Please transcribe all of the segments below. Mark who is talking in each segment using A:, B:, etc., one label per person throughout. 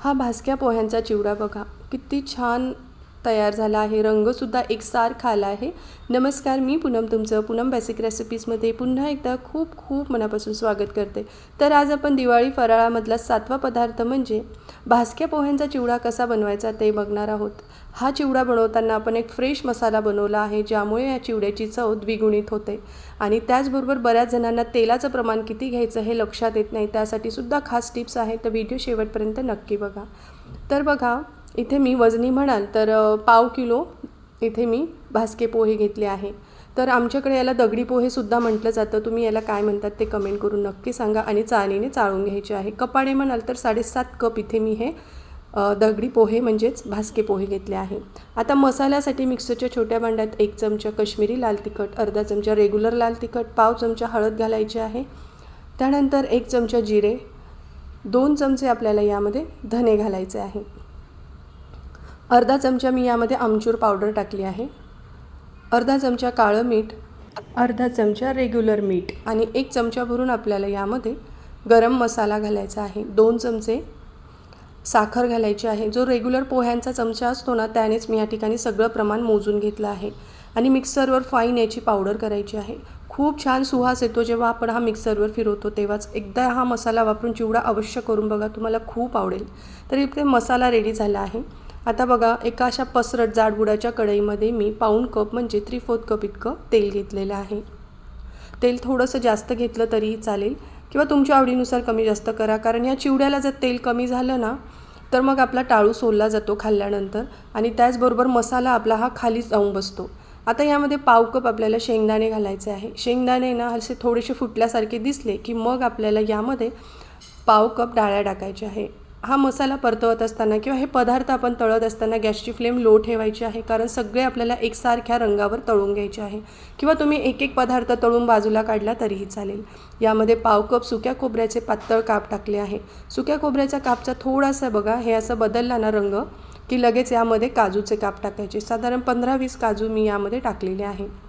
A: हा भाजक्या पोह्यांचा चिवडा बघा. किती छान तयार झाला आहे. रंगसुद्धा एकसारखा आला आहे. नमस्कार मी पूनम तुमचं पूनम बेसिक रेसिपीजमध्ये पुन्हा एकदा खूप खूप मनापासून स्वागत करते. तर आज आपण दिवाळी फराळामधला सातवा पदार्थ म्हणजे भासक्या पोह्यांचा चिवडा कसा बनवायचा ते बघणार आहोत. हा चिवडा बनवताना आपण एक फ्रेश मसाला बनवला आहे ज्यामुळे या चिवड्याची चव द्विगुणित होते. आणि त्याचबरोबर बऱ्याच जणांना तेलाचं प्रमाण किती घ्यायचं हे लक्षात येत नाही त्यासाठी सुद्धा खास टिप्स आहेत. तर व्हिडिओ शेवटपर्यंत नक्की बघा. तर बघा इथे मी वजनी म्हणाल तर पाव किलो इथे मी भास्के पोहे घेतले आहे. तर आमच्याकडे याला दगडी पोहेसुद्धा म्हटलं जातं. तुम्ही याला काय म्हणतात ते कमेंट करून नक्की सांगा आणि चाळणीने चाळून घ्यायचे आहे. कपाडे म्हणाल तर साडेसात कप इथे मी हे दगडी पोहे म्हणजेच भास्के पोहे घेतले आहे. आता मसाल्यासाठी मिक्सरच्या छोट्या भांड्यात एक चमचा कश्मीरी लाल तिखट अर्धा चमचा रेग्युलर लाल तिखट पाव चमचा हळद घालायची आहे. त्यानंतर एक चमचा जिरे दोन चमचे आपल्याला यामध्ये धने घालायचे आहे. अर्धा चमचा मी यामध्ये आमचूर पावडर टाकली आहे. अर्धा चमचा काळं मीठ अर्धा चमचा रेग्युलर मीठ आणि एक चमचा भरून आपल्याला यामध्ये गरम मसाला घालायचा आहे. दोन चमचे साखर घालायची आहे. जो रेग्युलर पोह्यांचा चमचा असतो ना त्यानेच मी या ठिकाणी सगळं प्रमाण मोजून घेतलं आहे आणि मिक्सरवर फाईन याची पावडर करायची आहे. खूप छान सुहास येतो जेव्हा आपण हा मिक्सरवर फिरवतो तेव्हाच एकदा हा मसाला वापरून चिवडा अवश्य करून बघा तुम्हाला खूप आवडेल. तर इथे मसाला रेडी झाला आहे. आता बघा एका अशा पसरट जाडबुडाच्या कढईमध्ये मी पाऊण कप म्हणजे थ्री फोर्थ कप इतकं तेल घेतलेलं आहे. तेल थोडंसं जास्त घेतलं तरीही चालेल किंवा तुमच्या आवडीनुसार कमी जास्त करा कारण या चिवड्याला जर तेल कमी झालं ना तर मग आपला टाळू सोलला जातो खाल्ल्यानंतर आणि त्याचबरोबर मसाला आपला हा खाली जाऊन बसतो. आता यामध्ये पाव कप आपल्याला शेंगदाणे घालायचे आहे. शेंगदाणे ना असे थोडेसे फुटल्यासारखे दिसले की मग आपल्याला यामध्ये पाव कप डाळ्या टाकायच्या आहे. हा मसाला परतवत असताना किंवा हे पदार्थ आपण तळत असताना गॅसची फ्लेम लो ठेवायची आहे कारण सगळे आपल्याला एकसारख्या रंगावर तळून घ्यायचे आहे. किंवा तुम्ही एक एक पदार्थ तळून बाजूला काढला तरीही चालेल. यामध्ये पाव कप सुक्या खोबऱ्याचे पातळ काप टाकले आहे. सुक्या खोबऱ्याच्या कापचा थोडासा बघा हे असं बदलला ना रंग की लगेच यामध्ये काजूचे काप टाकायचे. साधारण पंधरा वीस काजू मी यामध्ये टाकलेले आहे.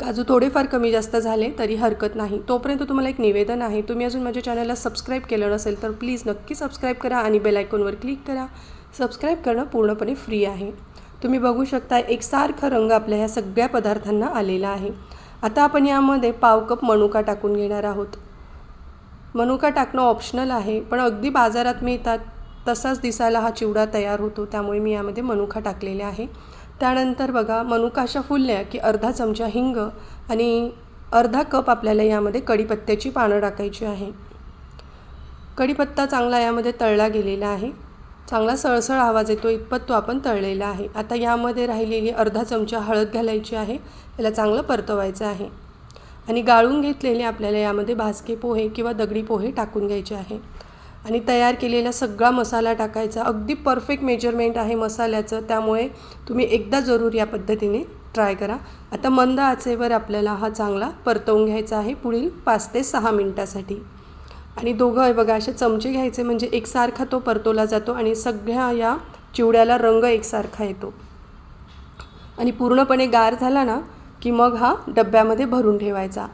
A: काजू थोडेफार कमी जास्त झाले तरी हरकत नाही. तोपर्यंत तुम्हाला एक निवेदन आहे. तुम्ही अजून माझ्या चॅनलला सबस्क्राईब केलं नसेल तर प्लीज नक्की सबस्क्राईब करा आणि बेल आयकॉनवर क्लिक करा. सबस्क्राईब करणं पूर्णपणे फ्री आहे. तुम्ही बघू शकता एकसारखा रंग आपल्या ह्या सगळ्या पदार्थांना आलेला आहे. आता आपण यामध्ये पाव कप मनुका टाकून घेणार आहोत. मनुका टाकणं ऑप्शनल आहे पण अगदी बाजारात मिळतात. तसाच दिसायला हा चिवडा तयार होतो त्यामुळे मी यामध्ये मनुका टाकलेला आहे. त्यानंतर बघा मनुका अशा फुलल्या की अर्धा चमचा हिंग आणि अर्धा कप आपल्याला यामध्ये कढीपत्त्याची पानं टाकायची आहे. कढीपत्ता चांगला यामध्ये तळला गेलेला आहे. चांगला सळसळ आवाज येतो इतपत तो आपण तळलेला आहे. आता यामध्ये राहिलेली अर्धा चमचा हळद घालायची आहे याला चांगलं परतवायचं आहे. आणि गाळून घेतलेले आपल्याला यामध्ये भाजके पोहे किंवा दगडी पोहे टाकून घ्यायचे आहे. आणि तयार केलेला सगळा मसाला टाकायचा. अगदी परफेक्ट मेजरमेंट आहे मसाल्याचं. त्यामुळे तुम्ही एकदा जरूर या पद्धतीने ट्राय करा. आता मंद आचेवर आपल्याला हा चांगला परतवून घ्यायचा आहे पुढील पाच ते सहा मिनटासाठी. आणि दोघं आहे बघा असे चमचे घ्यायचे म्हणजे एकसारखा तो परतवला जातो आणि सगळ्या या चिवड्याला रंग एकसारखा येतो. आणि पूर्णपणे गार झाला ना की मग हा डब्यामध्ये भरून ठेवायचा.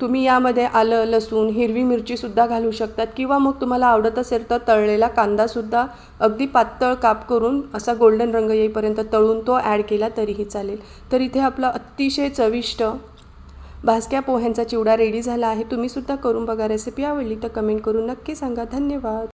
A: तुम्ही यामध्ये आलं लसूण हिरवी मिरचीसुद्धा घालू शकतात किंवा मग तुम्हाला आवडत असेल तर तळलेला कांदासुद्धा अगदी पातळ काप करून असा गोल्डन रंग येईपर्यंत तळून तो ॲड केला तरीही चालेल. तर इथे आपला अतिशय चविष्ट भाजक्या पोह्यांचा चिवडा रेडी झाला आहे. तुम्हीसुद्धा करून बघा रेसिपी आवडली तर कमेंट करून नक्की सांगा. धन्यवाद.